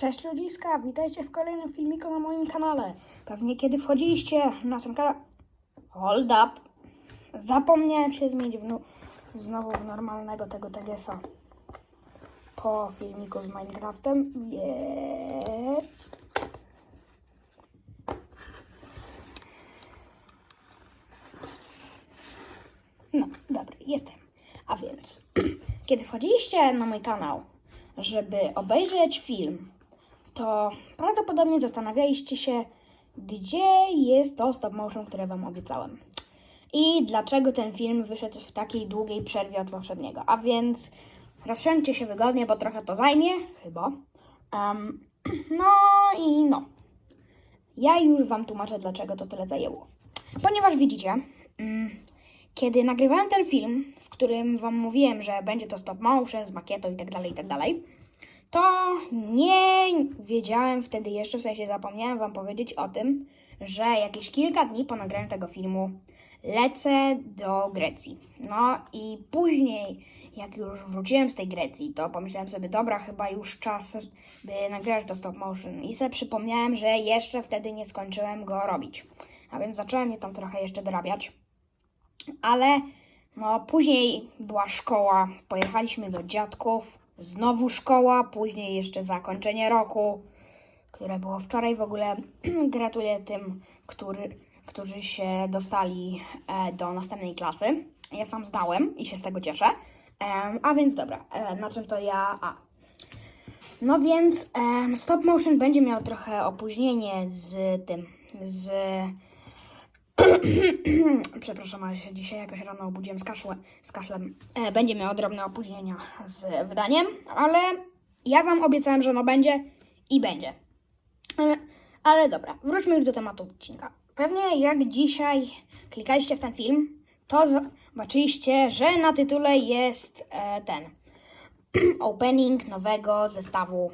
Cześć ludziska, witajcie w kolejnym filmiku na moim kanale. Pewnie kiedy wchodziliście na ten kanał... Hold up! Zapomniałem się zmienić w znowu w normalnego tego TGS-a. Po filmiku z Minecraftem, więc... No, dobra, jestem. A więc, kiedy wchodziliście na mój kanał, żeby obejrzeć film, to prawdopodobnie zastanawialiście się, gdzie jest to stop motion, które Wam obiecałem. I dlaczego ten film wyszedł w takiej długiej przerwie od poprzedniego. A więc rozsiądźcie się wygodnie, bo trochę to zajmie, chyba. Em, no i no. Ja już Wam tłumaczę, dlaczego to tyle zajęło. Ponieważ widzicie, mm, kiedy nagrywałem ten film, w którym Wam mówiłem, że będzie to stop motion z makietą i tak to nie wiedziałem wtedy jeszcze, w sensie zapomniałem Wam powiedzieć o tym, że jakieś kilka dni po nagraniu tego filmu lecę do Grecji. No i później, jak już wróciłem z tej Grecji, to pomyślałem sobie, dobra, chyba już czas, by nagrywać to stop motion. I sobie przypomniałem, że jeszcze wtedy nie skończyłem go robić. A więc zacząłem je tam trochę jeszcze dorabiać. Ale no, później była szkoła, pojechaliśmy do dziadków, znowu szkoła, później jeszcze zakończenie roku, które było wczoraj. W ogóle gratuluję tym, który, którzy się dostali e, do następnej klasy. Ja sam zdałem i się z tego cieszę. A więc dobra, e, na czym to ja. A. No więc stop motion będzie miał trochę opóźnienie z tym, z Przepraszam, ale się dzisiaj jakoś rano obudziłem z, kaszle, z kaszlem. E, będzie miał drobne opóźnienia z wydaniem, ale ja Wam obiecałem, że no będzie i będzie. E, ale dobra, wróćmy już do tematu odcinka. Pewnie jak dzisiaj klikaliście w ten film, to zobaczyliście, że na tytule jest e, ten opening nowego zestawu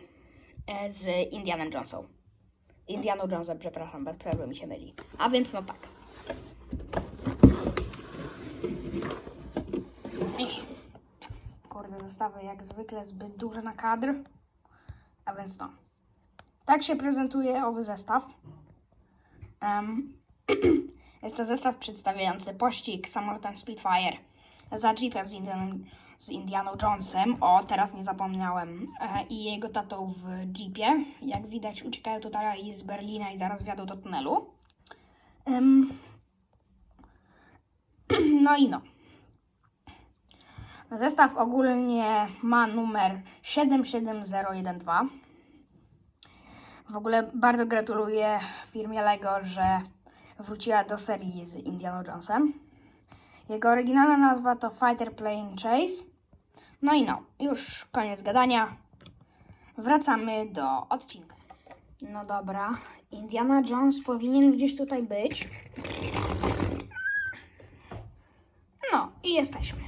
e, z Indianem Jonesem. Indianą Jonesem, przepraszam, bez przerwy mi się myli. A więc no tak. Kurde, zestawy jak zwykle zbyt duże na kadr. A więc no. Tak się prezentuje owy zestaw. Em, jest to zestaw przedstawiający pościg samolotem Spitfire za Jeepem z Indianą, z Indianą Jonesem. O, teraz nie zapomniałem. E, I jego tatą w Jeepie. Jak widać, uciekają tutaj z Berlina i zaraz wjadą do tunelu. Em, no i no. Zestaw ogólnie ma numer 77012. W ogóle bardzo gratuluję firmie Lego, że wróciła do serii z Indiana Jonesem. Jego oryginalna nazwa to Fighter Plane Chase. No i no, już koniec gadania. Wracamy do odcinka. No dobra, Indiana Jones powinien gdzieś tutaj być. I jesteśmy.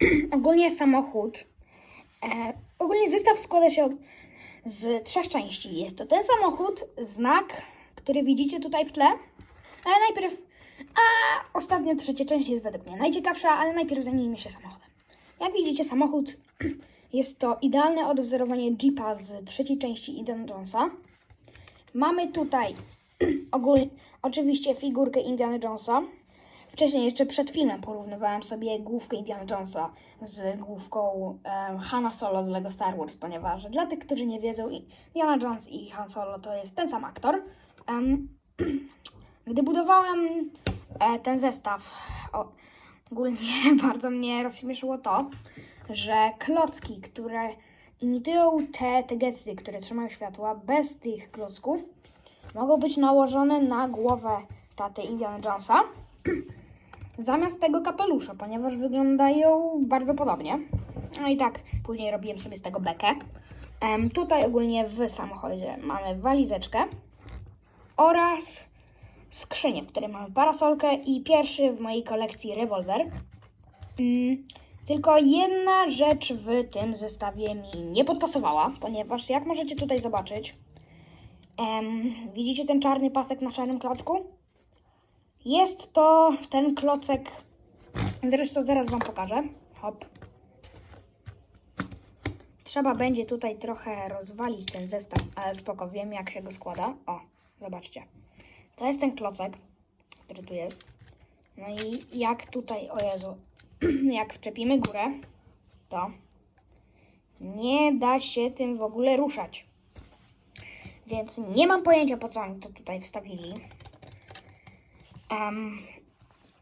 ogólnie samochód. E, ogólnie zestaw składa się z trzech części. Jest to ten samochód, znak, który widzicie tutaj w tle. Ale najpierw. A ostatnia trzecia część jest według mnie najciekawsza, ale najpierw zajmijmy się samochodem. Jak widzicie, samochód jest to idealne odwzorowanie Jeepa z trzeciej części Indiana Jonesa. Mamy tutaj ogólnie, oczywiście figurkę Indiana Jonesa. Wcześniej, jeszcze przed filmem, porównywałem sobie główkę Indiana Jonesa z główką em, Hanna Solo z Lego Star Wars, ponieważ dla tych, którzy nie wiedzą, Indiana Jones i Han Solo to jest ten sam aktor. Em, gdy budowałem e, ten zestaw, o, ogólnie bardzo mnie rozśmieszyło to, że klocki, które imitują te, te gesty, które trzymają światła, bez tych klocków, mogą być nałożone na głowę taty Indiana Jonesa zamiast tego kapelusza, ponieważ wyglądają bardzo podobnie. No i tak później robiłem sobie z tego bekę. Em, tutaj ogólnie w samochodzie mamy walizeczkę oraz skrzynię, w której mamy parasolkę i pierwszy w mojej kolekcji rewolwer. Mm, tylko jedna rzecz w tym zestawie mi nie podpasowała, ponieważ jak możecie tutaj zobaczyć, em, widzicie ten czarny pasek na szarym klocku? Jest to ten klocek, zresztą zaraz Wam pokażę. Hop. trzeba będzie tutaj trochę rozwalić ten zestaw, ale spoko, wiem jak się go składa. O, zobaczcie. To jest ten klocek, który tu jest. No i jak tutaj, o Jezu, jak wczepimy górę, to nie da się tym w ogóle ruszać. Więc nie mam pojęcia, po co oni to tutaj wstawili. Em,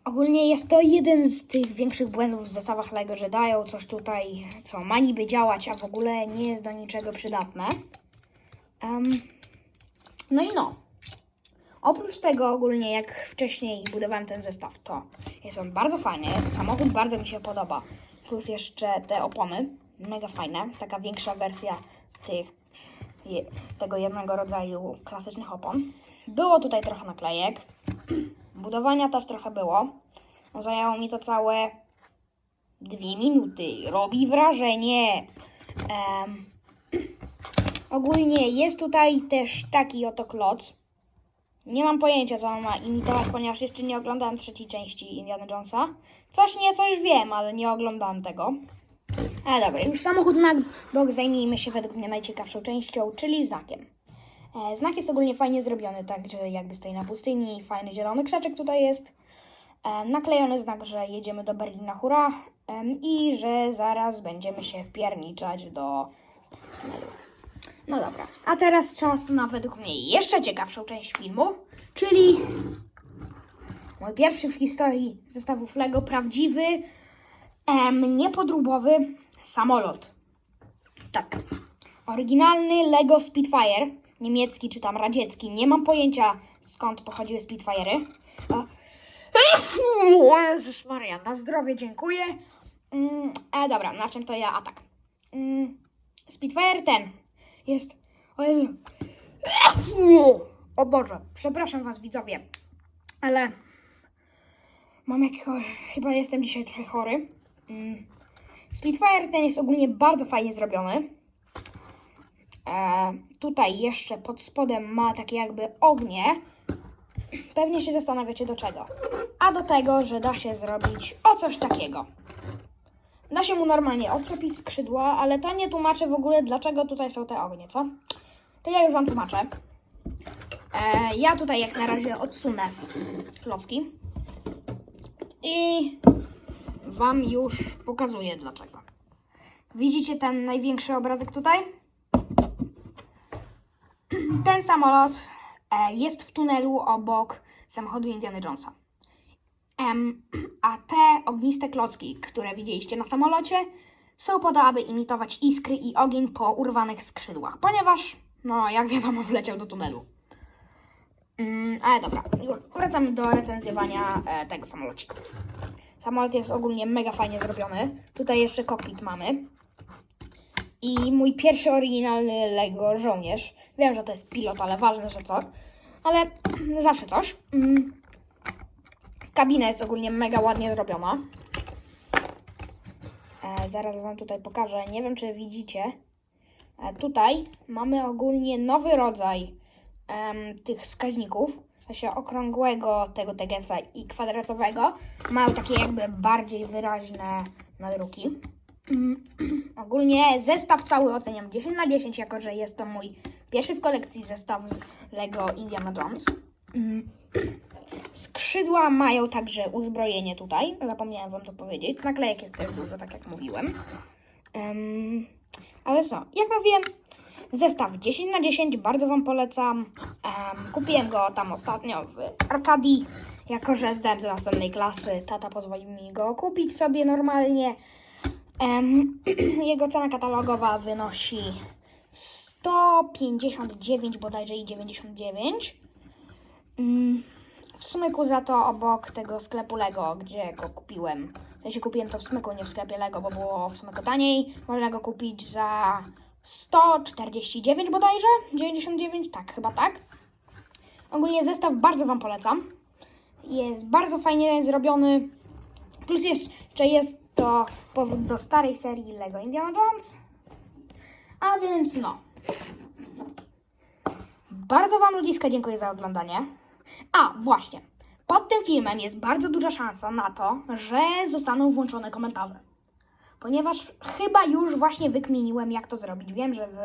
ogólnie jest to jeden z tych większych błędów w zestawach LEGO, że dają coś tutaj, co ma niby działać, a w ogóle nie jest do niczego przydatne. Em, no i no. Oprócz tego ogólnie, jak wcześniej budowałem ten zestaw, to jest on bardzo fajny. Samochód bardzo mi się podoba. Plus jeszcze te opony, mega fajne. Taka większa wersja tych, tego jednego rodzaju klasycznych opon. Było tutaj trochę naklejek. Budowania też trochę było. Zajęło mi to całe dwie minuty. Robi wrażenie. Em, ogólnie jest tutaj też taki oto kloc. Nie mam pojęcia, co on ma imitować, ponieważ jeszcze nie oglądałem trzeciej części Indiana Jonesa. Coś nie, coś wiem, ale nie oglądałem tego. Ale dobra, już samochód na bok zajmijmy się według mnie najciekawszą częścią, czyli znakiem. E, znak jest ogólnie fajnie zrobiony, tak, że jakby stoi na pustyni, fajny zielony krzaczek tutaj jest. E, naklejony znak, że jedziemy do Berlina hura i że zaraz będziemy się wpierniczać do tunelu. No dobra, a teraz czas na według mnie jeszcze ciekawszą część filmu, czyli mój pierwszy w historii zestawów LEGO prawdziwy, em, niepodróbowy samolot. Tak, oryginalny LEGO Spitfire, niemiecki czy tam radziecki, nie mam pojęcia skąd pochodziły Spitfire'y. O Jezus Maria, na zdrowie dziękuję. Mm, e, dobra, na czym to ja? A tak. Mm, Spitfire ten jest. O Jezu. O Boże, przepraszam Was widzowie, ale mam jakiego. Chyba jestem dzisiaj trochę chory. Mm. Spitfire ten jest ogólnie bardzo fajnie zrobiony. E, tutaj jeszcze pod spodem ma takie jakby ognie. Pewnie się zastanawiacie do czego. A do tego, że da się zrobić o coś takiego. Da się mu normalnie odczepić skrzydła, ale to nie tłumaczy w ogóle, dlaczego tutaj są te ognie, co? To ja już Wam tłumaczę. E, ja tutaj jak na razie odsunę klocki i Wam już pokazuję dlaczego. Widzicie ten największy obrazek tutaj? Ten samolot e, jest w tunelu obok samochodu Indiana Jonesa. A te ogniste klocki, które widzieliście na samolocie, są po to, aby imitować iskry i ogień po urwanych skrzydłach, ponieważ, no jak wiadomo, wleciał do tunelu. Mm, ale dobra, wracamy do recenzjowania e, tego samolocika. Samolot jest ogólnie mega fajnie zrobiony. Tutaj jeszcze kokpit mamy. I mój pierwszy oryginalny Lego żołnierz. Wiem, że to jest pilot, ale ważne, że co. Ale zawsze coś. Mm. Kabina jest ogólnie mega ładnie zrobiona. E, zaraz Wam tutaj pokażę. Nie wiem, czy widzicie. E, tutaj mamy ogólnie nowy rodzaj tych wskaźników. W sensie okrągłego tego tegesa i kwadratowego. Mają takie jakby bardziej wyraźne nadruki. Mm, Ogólnie zestaw cały oceniam 10 na 10, jako że jest to mój pierwszy w kolekcji zestaw z Lego Indiana Jones. Mm. Skrzydła mają także uzbrojenie tutaj, zapomniałem Wam to powiedzieć. Naklejek jest też dużo, tak jak mówiłem. Em, ale co, jak mówiłem, zestaw 10 na 10, bardzo Wam polecam. Em, kupiłem go tam ostatnio w Arkadii, jako że zdałem do następnej klasy. Tata pozwolił mi go kupić sobie normalnie. Jego cena katalogowa wynosi 159 bodajże i 99. Mm, W smyku za to obok tego sklepu Lego, gdzie go kupiłem. W sensie kupiłem to w smyku, nie w sklepie Lego, bo było w smyku taniej. Można go kupić za 149 bodajże? 99? Tak, chyba tak. Ogólnie zestaw bardzo Wam polecam. Jest bardzo fajnie zrobiony. Plus jeszcze jest to powrót do starej serii Lego Indiana Jones. A więc no. Bardzo Wam ludziska dziękuję za oglądanie. A, właśnie. Pod tym filmem jest bardzo duża szansa na to, że zostaną włączone komentarze. ponieważ chyba już właśnie wykminiłem, jak to zrobić. Wiem, że w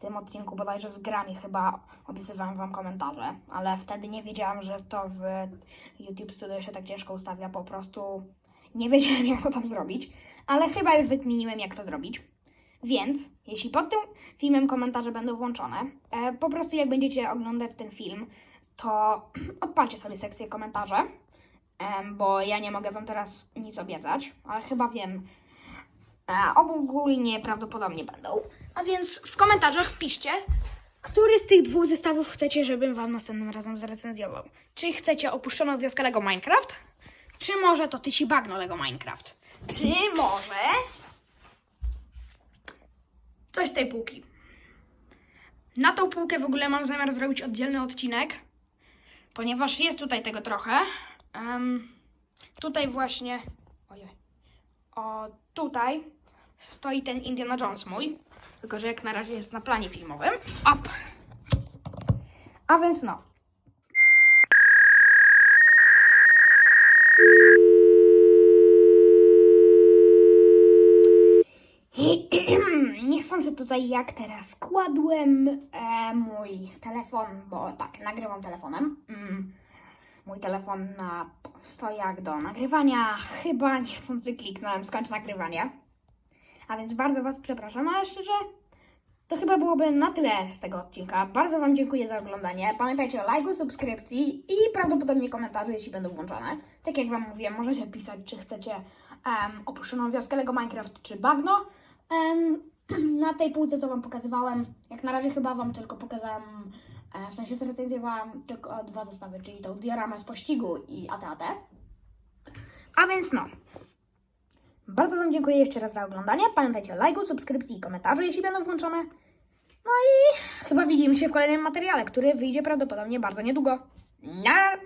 tym odcinku bodajże z grami chyba obiecywałem Wam komentarze, ale wtedy nie wiedziałam, że to w YouTube Studio się tak ciężko ustawia, po prostu nie wiedziałem, jak to tam zrobić, ale chyba już wykminiłem, jak to zrobić. Więc, jeśli pod tym filmem komentarze będą włączone, e, po prostu jak będziecie oglądać ten film, to odpalcie sobie sekcję komentarzy, em, bo ja nie mogę Wam teraz nic obiecać, ale chyba wiem, e, ogólnie prawdopodobnie będą. A więc w komentarzach piszcie, który z tych dwóch zestawów chcecie, żebym Wam następnym razem zrecenzjował. Czy chcecie opuszczoną wioskę Lego Minecraft, czy może to Tysi Bagno Lego Minecraft, czy może coś z tej półki. Na tą półkę w ogóle mam zamiar zrobić oddzielny odcinek, ponieważ jest tutaj tego trochę. Em, tutaj właśnie, ojej, o tutaj stoi ten Indiana Jones mój, tylko że jak na razie jest na planie filmowym. Op. A więc no. Niechcący tutaj jak teraz kładłem e, mój telefon, bo tak, nagrywam telefonem. Mm, mój telefon na stojak do nagrywania. Chyba niechcący kliknąłem skończ nagrywanie. A więc bardzo Was przepraszam, ale szczerze, to chyba byłoby na tyle z tego odcinka. Bardzo Wam dziękuję za oglądanie. Pamiętajcie o lajku, subskrypcji i prawdopodobnie komentarzu, jeśli będą włączone. Tak jak Wam mówiłem, możecie pisać, czy chcecie em, opuszczoną wioskę Lego Minecraft, czy bagno. Na tej półce, co Wam pokazywałem, jak na razie chyba Wam tylko pokazałam, e, w sensie zrecenzjowałam tylko dwa zestawy, czyli tą dioramę z pościgu i AT-AT. A więc no. Bardzo Wam dziękuję jeszcze raz za oglądanie. Pamiętajcie o lajku, subskrypcji i komentarzu, jeśli będą włączone. No i chyba widzimy się w kolejnym materiale, który wyjdzie prawdopodobnie bardzo niedługo. Na,